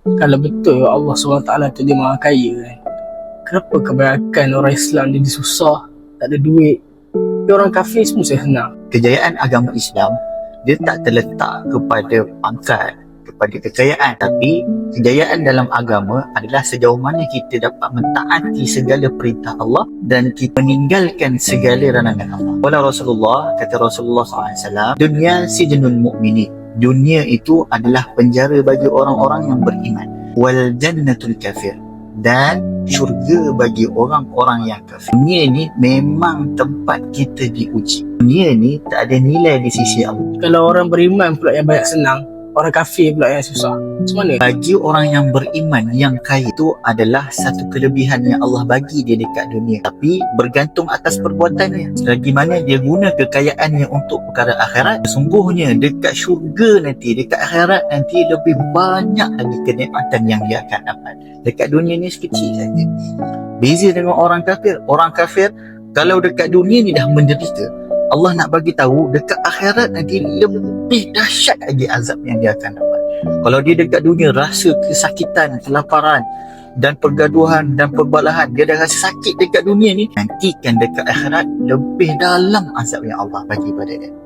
Kalau betul Allah SWT tu dia maha kaya kan Kenapa kebanyakan orang Islam dia susah Tak ada duit? Tapi orang kafir semua saya senang. Kejayaan agama Islam dia tak terletak kepada pangkat kepada kekayaan tapi kejayaan dalam agama adalah sejauh mana kita dapat mentaati segala perintah Allah dan kita meninggalkan segala rancangan Allah. Wala Rasulullah kata Rasulullah SAW dunia sijnul mu'minin dunia itu adalah penjara bagi orang-orang yang beriman wal jannatul kafir dan syurga bagi orang-orang yang kafir. Dunia ni memang tempat kita diuji. Dunia ni tak ada nilai di sisi Allah. Kalau orang beriman pula yang banyak senang Orang kafir pula yang susah Macam mana? Bagi orang yang beriman yang kaya itu adalah satu kelebihan yang Allah bagi dia dekat dunia. Tapi bergantung atas perbuatannya. Selagi mana dia guna kekayaannya untuk perkara akhirat, sesungguhnya dekat syurga nanti, dekat akhirat nanti lebih banyak lagi kenikmatan yang dia akan dapat. Dekat dunia ni sekecil saja. Beza dengan orang kafir. Orang kafir kalau dekat dunia ni dah menderita, Allah nak bagi tahu dekat akhirat nanti lebih dahsyat lagi azab yang dia akan dapat. Kalau dia dekat dunia rasa kesakitan, kelaparan dan pergaduhan dan perbalahan, dia dah rasa sakit dekat dunia ni, nantikan dekat akhirat lebih dalam azab yang Allah bagi pada dia.